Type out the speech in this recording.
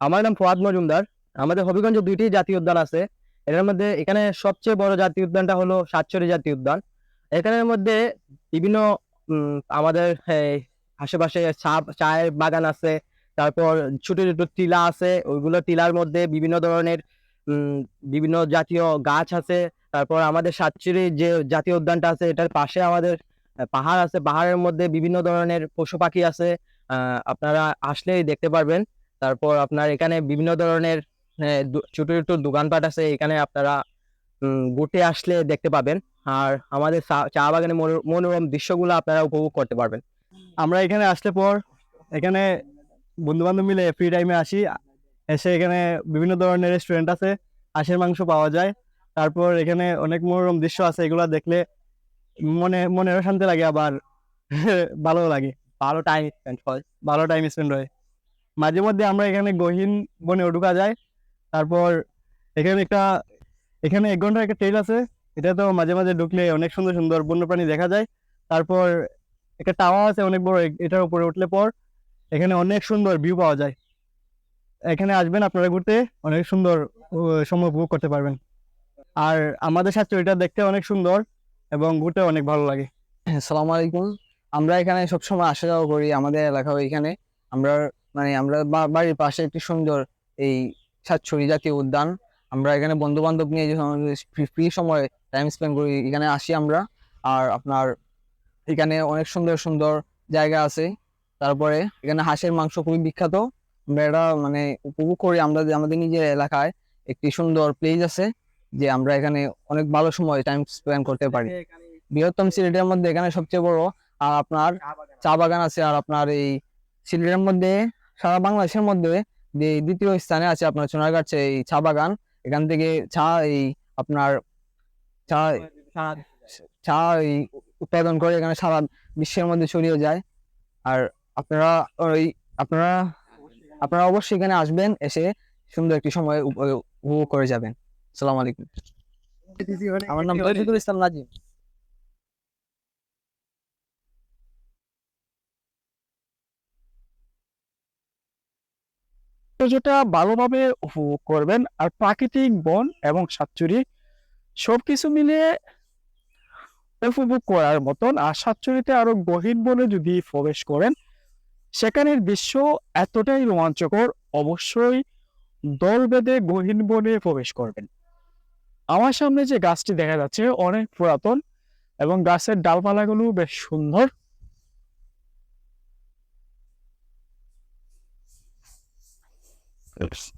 আমার নাম ফোয়াদ মজুমদার। আমাদের হবিগঞ্জে দুইটি জাতীয় উদ্যান আছে। এটার মধ্যে এখানে সবচেয়ে বড় জাতীয় উদ্যানটা হলো সাতচরি জাতীয় উদ্যান। এখানের মধ্যে বিভিন্ন আমাদের আশেপাশে চায়ের বাগান আছে। তারপর ছোট ছোট টিলা আছে। ওইগুলো টিলার মধ্যে বিভিন্ন ধরনের বিভিন্ন জাতীয় গাছ আছে। তারপর আমাদের সাতচুরি যে জাতীয় উদ্যানটা আছে, এটার পাশে আমাদের পাহাড় আছে। পাহাড়ের মধ্যে বিভিন্ন ধরনের পশু পাখি আছে। আপনারা আসলেই দেখতে পারবেন। তারপর আপনার এখানে বিভিন্ন ধরনের ছোট ছোট দোকানপাট আছে এখানে আপনারা ঘুরতে আসলে দেখতে পাবেন। আর আমাদের চা- বাগানের মনো- মনোরম দৃশ্যগুলো আপনারা উপভোগ করতে পারবেন। আমরা এখানে আসলে পর এখানে বন্ধু বান্ধব মিলে ফ্রি টাইমে আসি। এসে এখানে বিভিন্ন ধরনের রেস্টুরেন্ট আছে হাঁসের মাংস পাওয়া যায়। তারপর এখানে অনেক মনোরম দৃশ্য আছে এগুলো দেখলে মনে মনেরও শান্তি লাগে আবার ভালো লাগে। ভালো টাইম স্পেন্ড হয়। ভালো টাইম স্পেন্ড হয়। মাঝে মধ্যে আমরা এখানে গহীন বনে ঢুকা যায়। তারপর এখানে একটা, এখানে এক ঘণ্টার একটা ট্রেল আছে। এটা তো মাঝে মাঝে ঢুকলে অনেক সুন্দর সুন্দর বন্যপ্রাণী দেখা যায়। তারপর একটা টাওয়ার আছে অনেক বড় এটার উপরে উঠলে পর এখানে অনেক সুন্দর ভিউ পাওয়া যায়। এখানে আসবেন আপনারা ঘুরতে, অনেক সুন্দর সময় উপভোগ করতে পারবেন। আর আমাদের সাথে এটা দেখতে অনেক সুন্দর এবং ঘুরতে অনেক ভালো লাগে। সালাম আলাইকুম। আমরা এখানে সবসময় আসা যাওয়া করি আমাদের এলাকা এখানে। আমরা মানে আমরা বাড়ির পাশে একটি সুন্দর এই সাতছড়ি জাতীয় উদ্যান। আমরা এখানে বন্ধু বান্ধব নিয়ে ফ্রি সময় টাইম স্পেন্ড করি এখানে আসি আমরা। আর আপনার এখানে অনেক সুন্দর সুন্দর জায়গা আছে। তারপরে এখানে হাঁসের মাংস খুবই বিখ্যাত। আমরা এটা মানে উপভোগ করি আমরা যে আমাদের নিজের এলাকায়। একটি সুন্দর প্লেস আছে যে আমরা এখানে অনেক ভালো সময় টাইম স্পেন্ড করতে পারি। বৃহত্তম সিলেটের মধ্যে এখানে সবচেয়ে বড় আর আপনার চা বাগান আছে আর আপনার এই সিলেটের মধ্যে সারা বাংলাদেশের মধ্যে যে দ্বিতীয় স্থানে আছে আপনার সোনারগাছ এই চা বাগান। এখান থেকে চা এই আপনার চা চা এই উৎপাদন করে এখানে সারা বিশ্বের মধ্যে ছড়িয়ে যায়। আর আপনারা ওই আপনারা আপনারা অবশ্যই এখানে আসবেন এসে সুন্দর একটি সময় উপ- উপভোগ করে যাবেন। সালাম আলাইকুম। আমার নাম তৌফিকুল ইসলাম নাজিম। যেটা ভালোভাবে উপভোগ করবেন। আর প্রাকৃতিক বন এবং সাতচুরি সবকিছু মিলিয়ে উপভোগ করার মতন। আর সাতচুরিতে আরও গহীন বনে যদি প্রবেশ করেন, সেখানের দৃশ্য এতটাই রোমাঞ্চকর, অবশ্যই দল বেঁধে গহীন বনে প্রবেশ করবেন। আমার সামনে যে গাছটি দেখা যাচ্ছে, অনেক পুরাতন এবং গাছের ডালপালাগুলো বেশ সুন্দর। Evet.